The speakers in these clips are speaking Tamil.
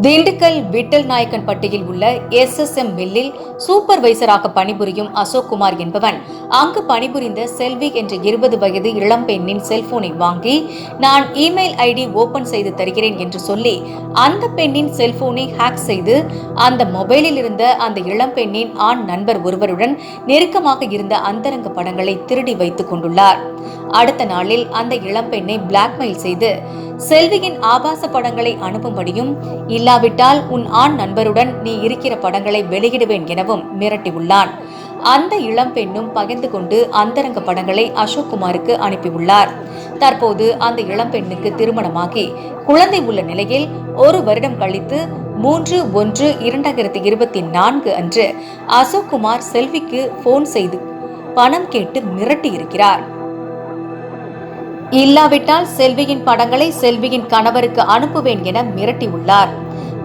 திண்டுக்கல் விட்டல் நாயக்கன் பட்டியில் உள்ள எஸ் எஸ் எம் மில்லில் சூப்பர்வைசராக பணிபுரியும் அசோக் குமார் என்பவன் அங்கு பணிபுரிந்த செல்வி என்ற இருபது வயது இளம்பெண்ணின் செல்போனை வாங்கி நான் இமெயில் ஐடி ஓபன் செய்து தருகிறேன் என்று சொல்லி அந்த பெண்ணின் செல்போனை ஹேக் செய்து அந்த மொபைலில் இருந்த அந்த இளம்பெண்ணின் ஆண் நண்பர் ஒருவருடன் நெருக்கமாக இருந்த அந்தரங்க படங்களை திருடி வைத்துக் கொண்டுள்ளார். அடுத்த நாளில் அந்த இளம்பெண்ணை பிளாக்மெயில் செய்து செல்வியின் ஆபாச படங்களை அனுப்பும்படியும் இல்லாவிட்டால் உன் ஆண் நண்பருடன் நீ இருக்கிற படங்களை வெளியிடுவேன் எனவும் மிரட்டியுள்ளான். அந்த இளம்பெண்ணும் பகிர்ந்து கொண்டு அந்தரங்க படங்களை அசோக் குமாருக்கு அனுப்பியுள்ளார். தற்போது அந்த இளம்பெண்ணுக்கு திருமணமாகி குழந்தை உள்ள நிலையில் ஒரு வருடம் கழித்து மூன்று ஒன்று இரண்டாயிரத்தி இருபத்தி நான்கு அன்று அசோக் குமார் செல்விக்கு போன் செய்து பணம் கேட்டு மிரட்டியிருக்கிறார். இல்லாவிட்டால் செல்வியின் படங்களை செல்வியின் கணவருக்கு அனுப்புவேன் என மிரட்டியுள்ளார்.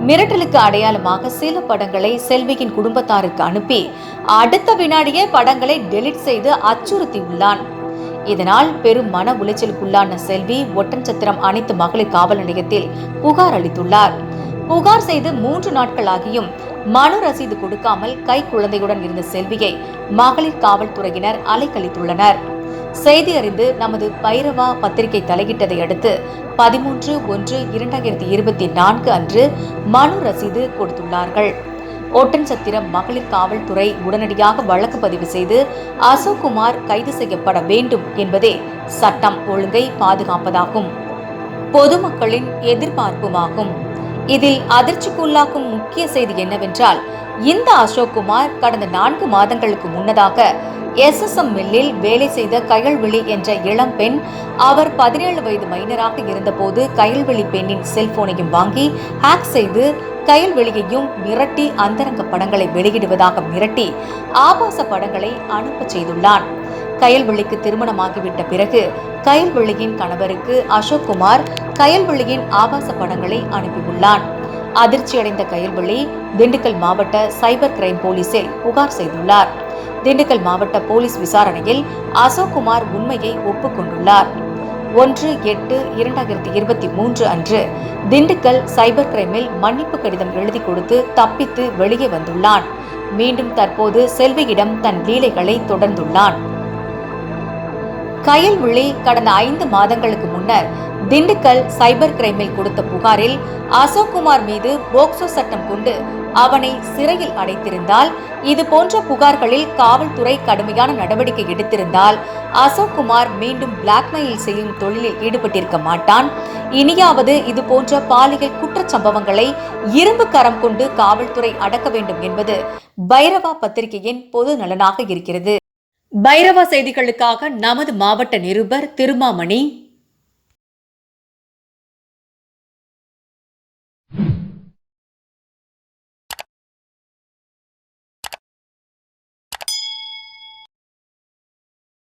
மிரட்டலுக்கு அடையாளமாக சில படங்களை செல்வியின் குடும்பத்தாருக்கு அனுப்பி அடுத்த வினாடியே படங்களை டெலீட் செய்து அச்சுறுத்தியுள்ளான். இதனால் பெரும் மன உளைச்சலுக்குள்ளான செல்வி ஒட்டன்சத்திரம் அனைத்து மகளிர் காவல் நிலையத்தில் புகார் அளித்துள்ளார். புகார் செய்து மூன்று நாட்களாகியும் மனு ரசீது கொடுக்காமல் கை குழந்தையுடன் இருந்த செல்வியை மகளிர் காவல்துறையினர் அலைக்கழித்துள்ளனர். செய்தி அறிந்து நமது பைரவா பத்திரிகை தலையிட்டதை அடுத்து பதிமூன்று ஒன்று இரண்டாயிரத்தி இருபத்தி நான்கு அன்று மனு ரசீது கொடுத்துள்ளார்கள். ஒட்டன்சத்திரம் மகளிர் காவல்துறை உடனடியாக வழக்கு பதிவு செய்து அசோக்குமார் கைது செய்யப்பட வேண்டும் என்பதே சட்டம் ஒழுங்கை பாதுகாப்பதாகும். பொதுமக்களின் எதிர்பார்ப்புமாகும். இதில் அதிர்ச்சிக்குள்ளாக்கும் முக்கிய செய்தி என்னவென்றால் இந்த அசோக் குமார் கடந்த நான்கு மாதங்களுக்கு முன்னதாக எஸ்எஸ்எம் மில்லில் வேலை செய்த கயல்விழி என்ற இளம் பெண் அவர் பதினேழு வயது மைனராக இருந்தபோது கயல்விழி பெண்ணின் செல்போனையும் வாங்கி ஹேக் செய்து கயல்வெளியையும் மிரட்டி அந்தரங்க படங்களை வெளியிடுவதாக மிரட்டி ஆபாச படங்களை அனுப்ப செய்துள்ளான். கயல்வெளிக்கு திருமணமாகிவிட்ட பிறகு கயல்வெளியின் கணவருக்கு அசோக் குமார் கயல்வெளியின் ஆபாச படங்களை அனுப்பியுள்ளான். அதிர்ச்சியடைந்த கயல்வெளி திண்டுக்கல் மாவட்ட சைபர் கிரைம் போலீசில் புகார் செய்துள்ளார். திண்டுக்கல் மாவட்ட போலீஸ் விசாரணையில் அசோக் குமார் உண்மையை ஒப்புக்கொண்டுள்ளார். ஒன்று எட்டு இரண்டாயிரத்தி இருபத்தி மூன்று அன்று திண்டுக்கல் சைபர் கிரைமில் மன்னிப்பு கடிதம் எழுதி கொடுத்து தப்பித்து வெளியே வந்துள்ளான். மீண்டும் தற்போது செல்வியிடம் தன் லீலைகளை தொடர்ந்துள்ளான். கயல்விழி கடந்த ஐந்து மாதங்களுக்கு முன்னர் திண்டுக்கல் சைபர் கிரைமில் கொடுத்த புகாரில் அசோக்குமார் மீது போக்சோ சட்டம் கொண்டு அவனை சிறையில் அடைத்திருந்தால் இது போன்ற புகார்களில் காவல்துறை கடுமையான நடவடிக்கை எடுத்திருந்தால் அசோக்குமார் மீண்டும் பிளாக்மெயில் செய்யும் தொழிலில் ஈடுபட்டிருக்க மாட்டான். இனியாவது இது போன்ற பாலியல் குற்றச்சம்பவங்களை இரும்பு கரம் கொண்டு காவல்துறை அடக்க வேண்டும் என்பது பைரவா பத்திரிகையின் பொது நலனாக இருக்கிறது. பைரவா செய்திகளுக்காக நமது மாவட்ட நிருபர் திருமாமணி.